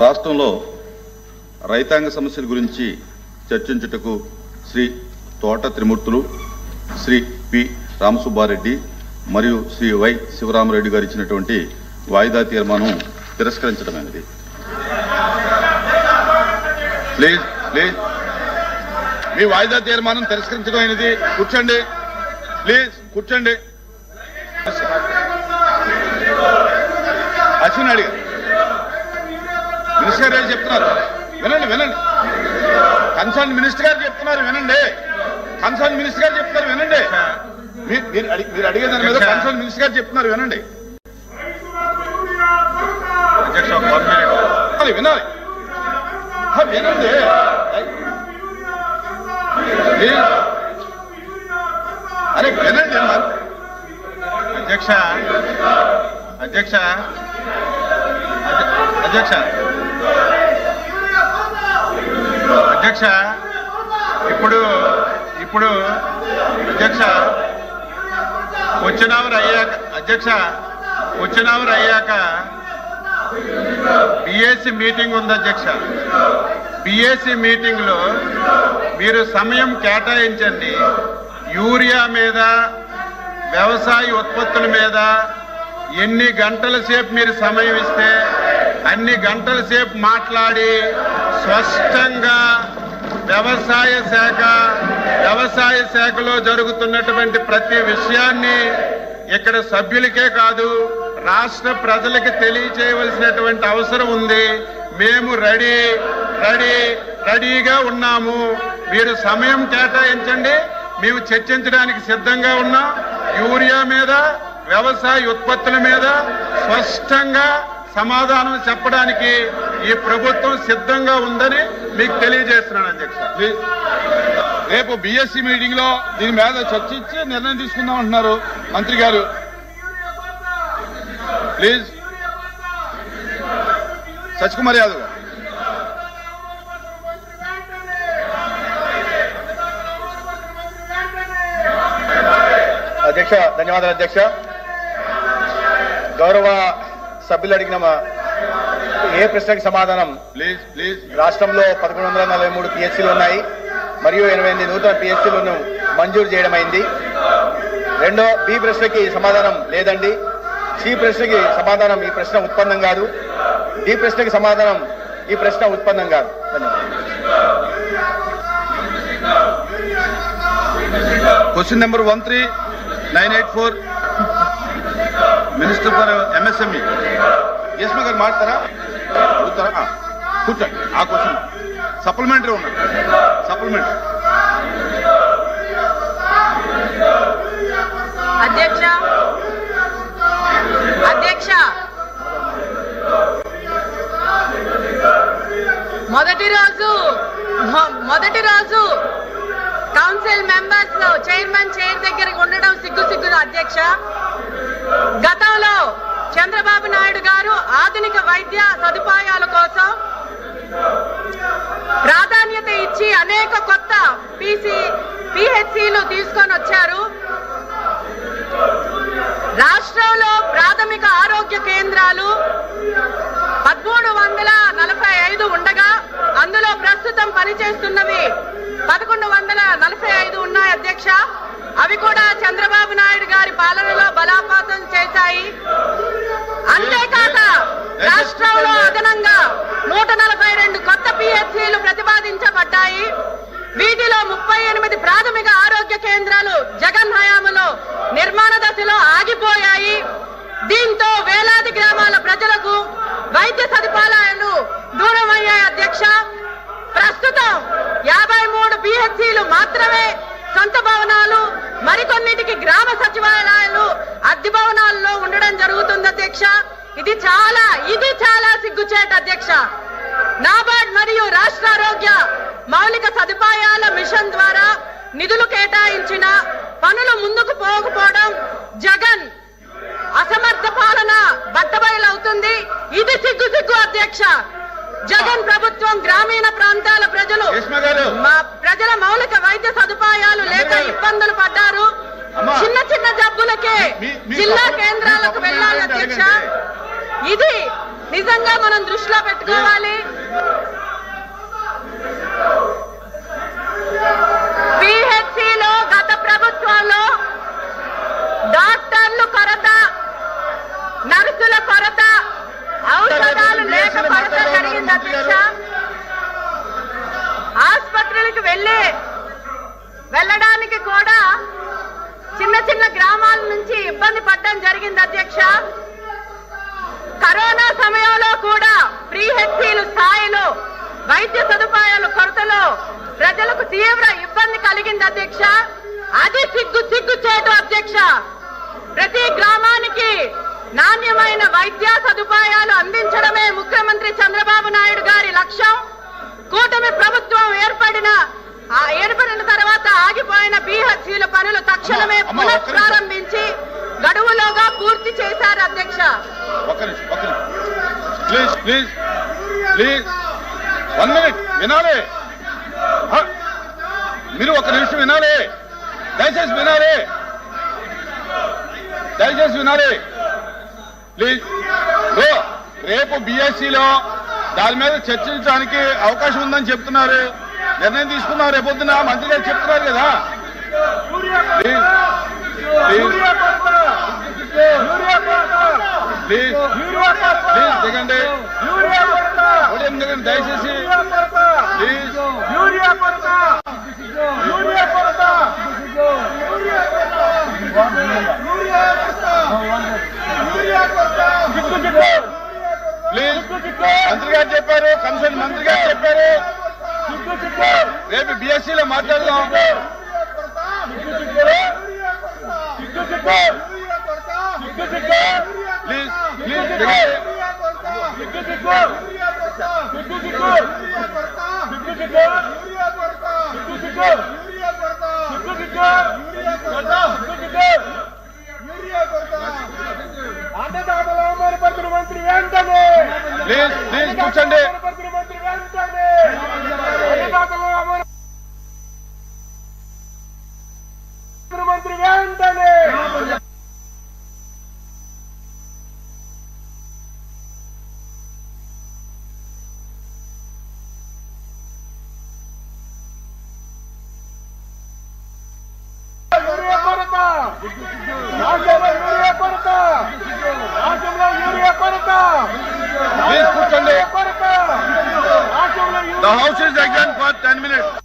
రాష్ట్రంలో రైతాంగ సమస్యల గురించి చర్చించుటకు శ్రీ తోట త్రిమూర్తులు శ్రీ పి రామసుబ్బారెడ్డి మరియు శ్రీ వై శివరామరెడ్డి గారు ఇచ్చినటువంటి వాయిదా తీర్మానం తిరస్కరించడమైనది. Please please. మీ వాయిదా తీర్మానం తిరస్కరించడమైనది. కూర్చోండి. ప్లీజ్ కూర్చోండి. అశ్విన్ అడిగారు. మినిస్టర్ గారు చెప్తున్నారు? వినండి వినండి. కన్సర్న్ మినిస్టర్ గారు చెప్తున్నారు వినండి. కన్సర్న్ మినిస్టర్ గారు చెప్తున్నారు వినండి. మీరు మీరు అడిగే దాని మీద కన్సర్న్ మినిస్టర్ గారు చెప్తున్నారు వినండి. వినాలి. వినండి. అరే వినండి. అధ్యక్ష అధ్యక్ష అధ్య- అధ్యక్ష. అధ్యక్ష ఇప్పుడు ఇప్పుడు అధ్యక్ష క్వశ్చన్ అయ్యాక అధ్యక్ష క్వశ్చన్ అయ్యాక బిఎస్సి మీటింగ్ ఉంది అధ్యక్ష. బిఎస్సి మీటింగ్లో మీరు సమయం కేటాయించండి. యూరియా మీద వ్యవసాయ ఉత్పత్తుల మీద ఎన్ని గంటల సేపు మీరు సమయం ఇస్తే అన్ని గంటల సేపు మాట్లాడి స్పష్టంగా వ్యవసాయ శాఖ వ్యవసాయ శాఖలో జరుగుతున్నటువంటి ప్రతి విషయాన్ని ఇక్కడ సభ్యులకే కాదు రాష్ట్ర ప్రజలకు తెలియచేయవలసినటువంటి అవసరం ఉంది. మేము రెడీ రెడీ రెడీగా ఉన్నాము. మీరు సమయం కేటాయించండి. మేము చర్చించడానికి సిద్ధంగా ఉన్నాం. యూరియా మీద వ్యవసాయ ఉత్పత్తుల మీద స్పష్టంగా సమాధానం చెప్పడానికి ఈ ప్రభుత్వం సిద్ధంగా ఉందని మీకు తెలియజేస్తున్నాను అధ్యక్ష. ప్లీజ్ రేపు బిఎస్సి మీటింగ్లో దీని మీద చర్చించి నిర్ణయం తీసుకుందాం అంటున్నారు మంత్రి గారు. ప్లీజ్ సచికుమార్ యాదవ్ గారు. అధ్యక్ష ధన్యవాదాలు అధ్యక్ష. గౌరవ సభ్యులు అడిగిన ఏ ప్రశ్నకి సమాధానం? ప్లీజ్ ప్లీజ్ రాష్ట్రంలో పదకొండు వందల నలభై మూడు పిఎస్సీలు ఉన్నాయి. మరియు ఎనభై ఎనిమిది నూతన పిఎస్సీలను మంజూరు చేయడమైంది. రెండో బి ప్రశ్నకి సమాధానం లేదండి. సి ప్రశ్నకి సమాధానం ఈ ప్రశ్న ఉత్పన్నం కాదు. డి ప్రశ్నకి సమాధానం ఈ ప్రశ్న ఉత్పన్నం కాదు. Question number one three nine eight four minister for MSME ఎస్మ గారు మాట్లాడతారా? అడుగుతారా? కూర్చోండి. ఆ క్వశ్చన్ సప్లిమెంటరీ ఉన్నారు సప్లిమెంటరీ అధ్యక్ష. అధ్యక్ష. మొదటి రోజు మొదటి రోజు కౌన్సిల్ మెంబర్స్ చైర్మన్ చైర్ దగ్గర ఉండడం సిగ్గు సిగ్గు అధ్యక్ష. చంద్రబాబు నాయుడు గారు ఆధునిక వైద్య సదుపాయాల కోసం ప్రాధాన్యత ఇచ్చి అనేక కొత్త పీసీ పిహెచ్సిలు తీసుకొని వచ్చారు. రాష్ట్రంలో ప్రాథమిక ఆరోగ్య కేంద్రాలు పదమూడు వందల నలభై ఐదు ఉండగా అందులో ప్రస్తుతం పనిచేస్తున్నవి పదకొండు వందల నలభై ఐదు ఉన్నాయి అధ్యక్ష. అవి కూడా చంద్రబాబు నాయుడు గారి పాలనలో బలాపాతం చేశాయి. రాష్ట్రంలో అదనంగా నూట నలభై రెండు కొత్త పిహెచ్సిలు ప్రతిపాదించబడ్డాయి. వీటిలో ముప్పై ఎనిమిది ప్రాథమిక ఆరోగ్య కేంద్రాలు జగన్ హయాములో నిర్మాణ దశలో ఆగిపోయాయి. దీంతో వేలాది గ్రామాల ప్రజలకు వైద్య సదుపాయాలు దూరం అయ్యాయి అధ్యక్ష. ప్రస్తుతం యాభై మూడు పిహెచ్సిలు మాత్రమే సొంత భవనాలు మరికొన్నిటికి గ్రామ సచివాలయాలు అద్దె భవనాల్లో ఉండడం జరుగుతుంది అధ్యక్ష. ఇది చాలా ఇది చాలా సిగ్గుచేట అధ్యక్ష నాబార్డ్ మరియు రాష్ట్ర ఆరోగ్య మౌలిక సదుపాయాల మిషన్ ద్వారా నిధులు కేటాయించిన పనులు ముందుకు పోకపోవడం జగన్ అసమర్థ పాలన బట్టబయలవుతుంది ఇది సిగ్గు సిగ్గు అధ్యక్ష జగన్ ప్రభుత్వం గ్రామీణ ప్రాంతాల ప్రజలు మా ప్రజల మౌలిక వైద్య సదుపాయాలు లేక. ఇబ్బందులు పడ్డారు. చిన్న చిన్న జబ్బులకే జిల్లా కేంద్రాలకు వెళ్ళాలి అధ్యక్ష. ఇది నిజంగా మనం దృష్టిలో పెట్టుకోవాలి. పిహెచ్సిలో గత ప్రభుత్వంలో డాక్టర్లు కొరత నర్సుల కొరత ఔషధాలు లేక కొరత జరిగింది అధ్యక్ష. ఆసుపత్రులకు వెళ్ళి వెళ్ళడానికి కూడా చిన్న చిన్న గ్రామాల నుంచి ఇబ్బంది పడడం జరిగింది అధ్యక్ష సమయంలో కూడా ప్రీ హెచ్సీలు స్థాయిలో వైద్య సదుపాయాల కొరతలో ప్రజలకు తీవ్ర ఇబ్బంది కలిగింది అధ్యక్ష. అది సిగ్గు సిగ్గు చేటు అధ్యక్ష. ప్రతి గ్రామానికి నాణ్యమైన వైద్య సదుపాయాలు అందించడమే ముఖ్యమంత్రి చంద్రబాబు నాయుడు గారి లక్ష్యం. కూటమి ప్రభుత్వం ఏర్పడిన ఆ ఏర్పడిన తర్వాత ఆగిపోయిన బీహెచ్సీల పనులు తక్షణమే. పునఃప్రారంభించి గడువులోగా పూర్తి చేశారు అధ్యక్ష ఒక్క నిమిషం ఒక్క నిమిషం please please please one minute వినాలి మీరు ఒక నిమిషం వినాలి. దయచేసి వినాలి. దయచేసి వినాలి. ప్లీజ్ రేపు బిఎస్సిలో దాని మీద చర్చించడానికి అవకాశం ఉందని చెప్తున్నారు. నిర్ణయం తీసుకున్నారు రేపొద్దున మంత్రి గారు చెప్తున్నారు కదా. ప్లీజ్ ప్లీజ్ ప్లీజ్ ప్లీజ్ దిగండి ఉదయం దిగండి దయచేసి ప్లీజ్ మంత్రి గారు చెప్పారు కన్సర్న్ మంత్రి గారు చెప్పారు రేపు బిఎస్సీ లో మాట్లాడదాం. ప్లీజ్ ప్లీజ్ దిగండి అన్నదాతల అమరపరిచిన మంత్రి వెంటనే ప్లీజ్ ప్లీజ్ కూర్చోండి అమరపరిచిన మంత్రి వెంటనే అన్నదాతల అమర మంత్రి వెంటనే యూరియా కొరత రాష్ట్రంలో యూరియా కొరత రాష్ట్రంలో యూరియా కొరత ప్లీజ్ కూర్చోండి కొరత రాష్ట్రంలో ద హౌస్ ఇస్ అగైన్